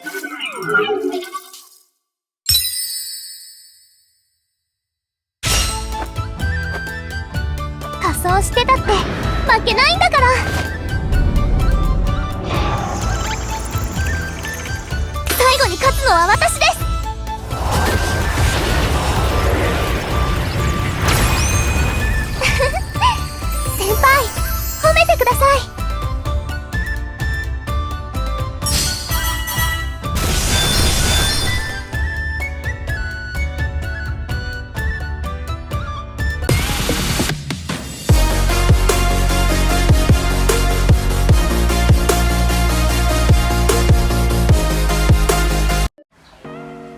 仮装してたって負けないんだから。最後に勝つのは私です。先輩褒めてください。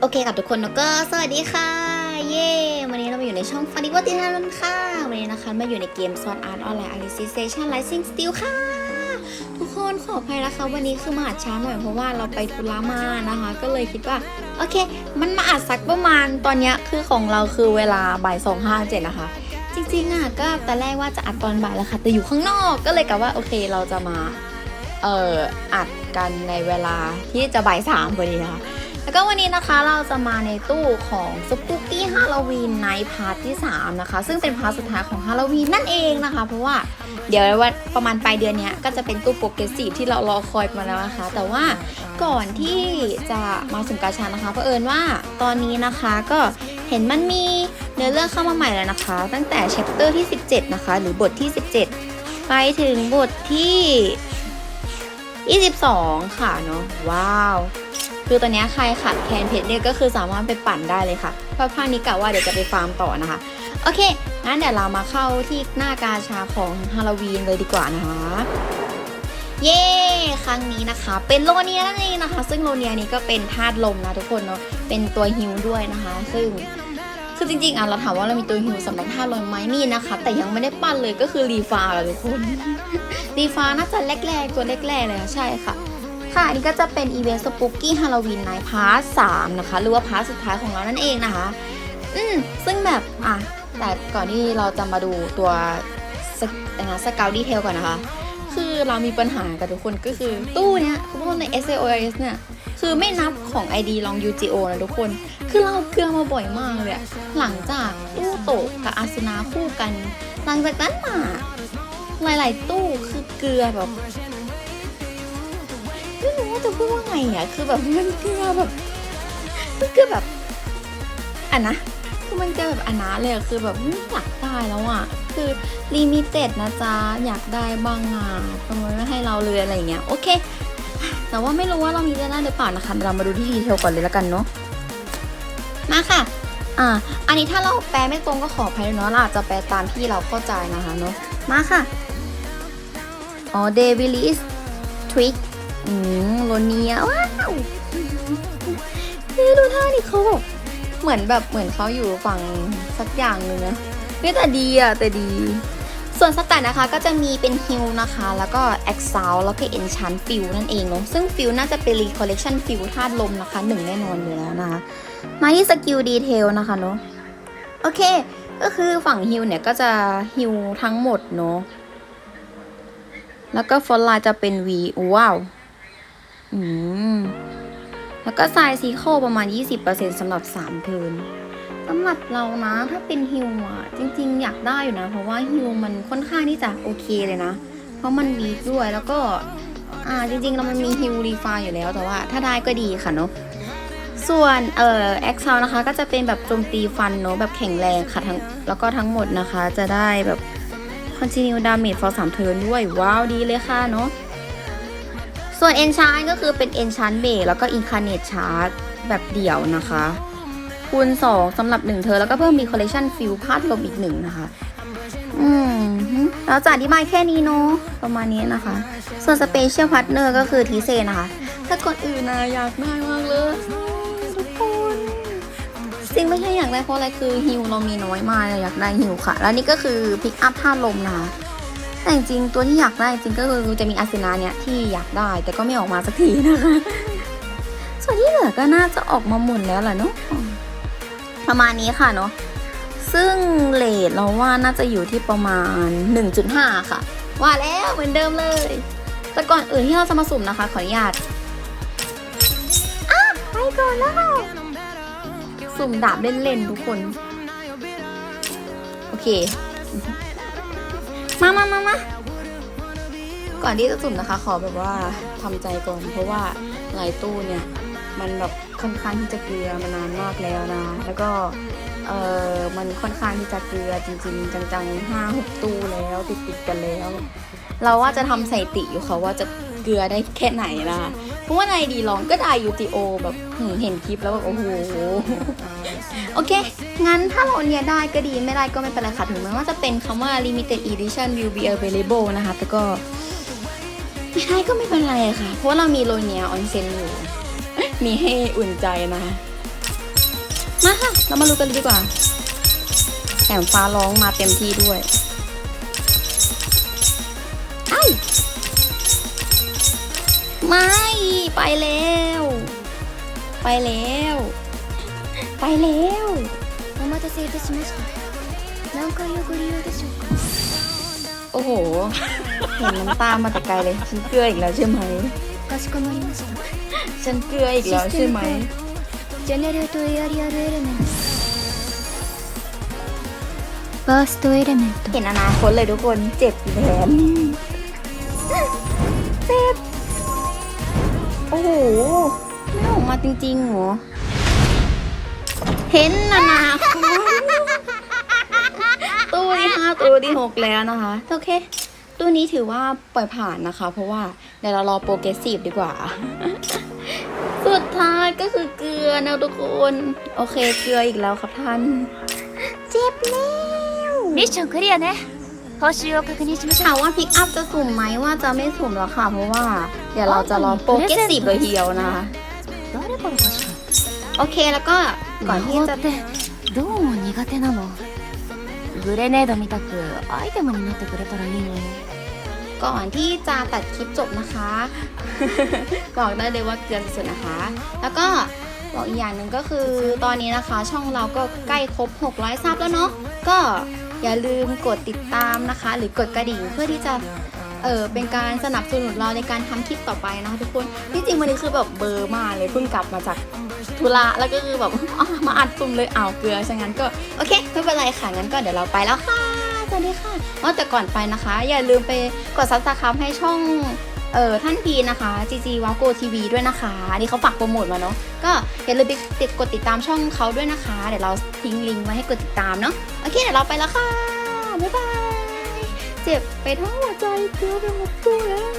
โอเคกับทุกคนแล้วก็สวัสดีค่ะ เย้วันนี้เรามาอยู่ในช่องฟาริวติทารุนค่ะ วันนี้นะคะมาอยู่ในเกม Sword Art Online Alicization Rising Steel ค่ะ ทุกคนขออภัยนะคะวันนี้คือมาอัดช้าหน่อยเพราะว่าเราไปธุระมานะคะ ก็เลยคิดว่า โอเค มันมาอัดสักประมาณตอนนี้คือของเราคือเวลาบ่ายสองห้าเจ็ดนะคะ จริงๆอะก็ตอนแรกว่าจะอัดตอนบ่ายแล้วค่ะ แต่อยู่ข้างนอกก็เลยกะว่าโอเคเราจะมาเอ่ออัดกันในเวลาที่จะบ่ายสามพอดีนะคะ แล้วก็วันนี้นะคะเราจะมาในตู้ของสปุกกี้ฮาโลวีนไนพาร์ทที่ 3 นะคะ ซึ่งเป็นพาร์ทสุดท้ายของฮาโลวีนนั่นเองนะคะ เพราะว่าเดี๋ยวว่าประมาณปลายเดือนนี้ก็จะเป็นตู้โปรเกรสซีฟที่เรารอคอยมาแล้วนะคะ แต่ว่าก่อนที่จะมาสุ่มกาชานะคะเผอิญว่าตอนนี้นะคะก็เห็นมันมีเนื้อเรื่องเข้ามาใหม่แล้วนะคะ ตั้งแต่แชปเตอร์ที่ 17 นะคะ หรือบทที่ 17 ไปถึงบทที่ 22 ค่ะเนาะว้าว คือตอนนี้ใครขัดแคลนเพชรเนี่ยก็คือสามารถไปปั่นได้เลยค่ะ เพราะภาคนี้กะว่าเดี๋ยวจะไปฟาร์มต่อนะคะ โอเค งั้นเดี๋ยวเรามาเข้าที่หน้ากาชาของฮาโลวีนเลยดีกว่านะคะ เย้ ครั้งนี้นะคะ เป็นโลเนียนั่นเองนะคะ ซึ่งโลเนียนี้ก็เป็นธาตุลมนะทุกคนเนาะ เป็นตัวฮิวด้วยนะคะ ซึ่งคือจริงๆอะเราถามว่าเรามีตัวฮิวสำหรับธาตุลมไหมมีนะคะ แต่ยังไม่ได้ปั้นเลยก็คือรีฟาร์ทุกคน รีฟาน่าจะแรกๆ ตัวแรกๆเลยนะใช่ค่ะ ค่ะอันนี้ก็จะเป็นอีเวนต์สปุกกี้ฮาโลวีนไนท์พาร์ทสามนะคะ หรือว่าพาร์ทสุดท้ายของเรานั่นเองนะคะ อืมซึ่งแบบอะแต่ก่อนที่เราจะมาดูตัวสกนะสเกลดีเทลก่อนนะคะ คือเรามีปัญหากับทุกคนก็คือตู้เนี้ยคุณผู้ชมใน SAOS เนี่ยคือไม่นับของ ID ลอง UGO นะทุกคน คือเราเกลือมาบ่อยมากเลยหลังจากตู้โตะกับอาสนาคู่กัน หลังจากนั้นมาหลาย ๆ ตู้คือเกลือแบบ จะพูดว่าไงอะคือแบบมันเกลือแบบมันเกลือแบบอันนะคือมันเกลือแบบอันนะเลยอะคือแบบไม่อยากได้แล้วอะคือลิมิเต็ดนะจ๊ะอยากได้บ้างอะทำไมไม่ให้เราเลยอะไรเงี้ยโอเค แต่ว่าไม่รู้ว่าเรามีได้หรือเปล่านะคะเดี๋ยวเรามาดูที่ดีเทลก่อนเลยแล้วกันเนาะมาค่ะอ่าอันนี้ถ้าเราแปลไม่ตรงก็ขออภัยเนาะเราอาจจะแปลตามที่เราเข้าใจนะคะเนาะมาค่ะอ๋อเดวิลิสทริก อืมโลเนียว้าวเฮ้ยดูท่าดิเขาแบบเหมือนแบบเหมือนเขาอยู่ฝั่งสักอย่างหนึ่งนะเฮ้ยแต่ดีอะแต่ดี ส่วนสแตทนะคะก็จะมีเป็นฮิลนะคะ แล้วก็ e x i l e แล้วก็ Enchant f i l นั่นเองเนาะซึ่งฟิลน่าจะเป็น Recollection f i l ธาตุลมนะคะหนึ่งแน่นอนอยู่แล้วนะคะ มาที่สกิลดีเทลนะคะเนาะโอเค ก็คือฝั่งฮิลเนี่ยก็จะฮิลทั้งหมดเนาะแล้วก็ฟอนต์ไลน์จะเป็น V ว้าว อืม แล้วก็ทรายซีโคประมาณ 20%สำหรับ3เทินสำหรับเรานะถ้าเป็นฮิวอะจริง ๆ อยากได้อยู่นะ เพราะว่าฮิวมันค่อนข้างที่จะโอเคเลยนะ เพราะมันวีคด้วยแล้วก็ อ่าจริงๆเรามันมีฮิวรีฟาอยู่แล้วแต่ว่าถ้าได้ก็ดีค่ะเนาะส่วนเอ่อแอคเซลนะคะก็จะเป็นแบบโจมตีฟันเนาะแบบแข็งแรงค่ะทั้งแล้วก็ทั้งหมดนะคะจะได้แบบ continue damage for 3 turn ด้วย ว้าวดีเลยค่ะเนาะ ส่วน Enchant ก็คือเป็น Enchant b a s แล้วก็ Incarnate Charge แบบเดี่ยวนะคะ คูณ 2สำหรับ 1 เธอ แล้วก็เพิ่มมี Collection Fill พาดลมอีกหนึ่งนะคะ อืมเราจะอธิบายแค่นี้เนาะประมาณนี้นะคะ ส่วน Special Partner ก็คือทีเซนะคะ ถ้าก่อนอื่นนะอยากได้มากเลยทุกคนจริงไม่ใช่อยากได้เพราะอะไรคือฮิวเรามีน้อยมากเลยอยากได้ฮิวค่ะ แล้วนี่ก็คือพิกอัพท่าลมนะคะ แต่จริงๆตัวที่อยากได้จริงก็คือจะมีอาสนาเนี่ยที่อยากได้แต่ก็ไม่ออกมาสักทีนะคะ ส่วนที่เหลือก็น่าจะออกมาหมุนแล้วแหละเนาะประมาณนี้ค่ะเนาะซึ่งเลทเราว่าน่าจะอยู่ที่ประมาณ 1.5 ค่ะ ว่าแล้วเหมือนเดิมเลย แต่ก่อนอื่นที่เราจะมาสุ่มนะคะ ขออนุญาตไปก่อนแล้วสุ่มดาบเล่นๆทุกคน โอเค มามามามาก่อนที่จะสุ่มนะคะ ขอแบบว่าทำใจก่อน เพราะว่าหลายตู้เนี่ย มันแบบค่อนข้างที่จะเกลือมานานมากแล้วนะ แล้วก็เออมันค่อนข้างที่จะเกลือจริง ๆ จังๆห้าหกตู้แล้วติดติดๆกันแล้ว เราว่าจะทำสถิติอยู่ค่ะว่าจะเกลือได้แค่ไหนนะเพราะว่าในดีลองก็ได้ยูติโอแบบ หืมเห็นคลิปแล้วแบบโอ้โห โอเค งั้นถ้าเราเนี่ยได้ก็ดีไม่ได้ก็ไม่เป็นไรค่ะ ถึงแม้ว่าจะเป็นคำว่า limited edition will be available นะคะ แต่ก็ ไม่ได้ก็ไม่เป็นไรค่ะ เพราะเรามีโรเนียออนเซนอยู่ มีให้อุ่นใจนะคะ มาค่ะ เรามาดูกันเลยดีกว่าแถมฟ้าร้องมาเต็มที่ด้วยไม่ ไปแล้ว ไปแล้ว ไปแล้ว お待たせいたしました何回おご利用でしょうか โอ้โห เห็นน้ำตามาแต่ไกลเลย ฉันเกลืออีกแล้วใช่ไหม かしこまりました ฉันเกลืออีกแล้วใช่ไหม ジェネレートエアリアルエレメントファーストエレメント เห็นอนาคตเลยทุกคนเจ็บแทนเจ็บ โอ้โห ไ มาจริงๆหรอเห็นนะนะตู้ที่ห้าตู้ที่หกแล้วนะคะ โอเค ตู้นี้ถือว่าปล่อยผ่านนะคะ เพราะว่าเดี๋ยวเรารอโปรเกรสซีฟดีกว่า สุดท้ายก็คือเกลือนะทุกคน โอเค เกลืออีกแล้วครับท่าน เจ็บแล้วมิชชั่นเคลียร์นะพอชิวคือนี่ฉันถามว่าพิกอัพจะสุ่มไหมว่าจะไม่สุ่มหรอกค่ะ เพราะว่า เดี๋ยวเราจะรอโปรเกรสซีฟเลยเดียวนะคะ 誰からかし โอเคแล้วก็ก่อนที่จะ ってどうも苦手なのグレネードみたくアイテムになってくれたらいいのに ก่อนที่จะตัดคลิปจบนะคะ บอกได้เลยว่าเกลือสุดๆนะคะ แล้วก็บอกอีกอย่างหนึ่งก็คือตอนนี้นะคะ ช่องเราก็ใกล้ครบ 600ซับแล้วเนาะก็อย่าลืมกดติดตามนะคะ หรือกดกระดิ่งเพื่อที่จะ เออเป็นการสนับสนุนเราในการทำคลิปต่อไปนะคะทุกคนที่จริงวันนี้คือแบบเบอร์มาเลยเพิ่งกลับมาจากธุระแล้วก็คือแบบมาอัดซุ่มเลยอ้าวเกลือฉะนั้นก็โอเคไม่เป็นไรค่ะงั้นก็เดี๋ยวเราไปแล้วค่ะสวัสดีค่ะอ๋อแต่ก่อนไปนะคะ อย่าลืมไปกดซับสไครต์ให้ช่องเออท่านพีนะคะ GG w a g o TV ด้วยนะคะอันนี่เขาฝากโปรโมทมาเนาะก็อย่าลืมไปติดกดติดตามช่องเขาด้วยนะคะ เดี๋ยวเราทิ้งลิงก์ไว้ให้กดติดตามเนาะโอเคเดี๋ยวเราไปแล้วค่ะบ๊ายบาย เจ็บไปทั้งหัวใจเกลือไปหมดตัวแล้ว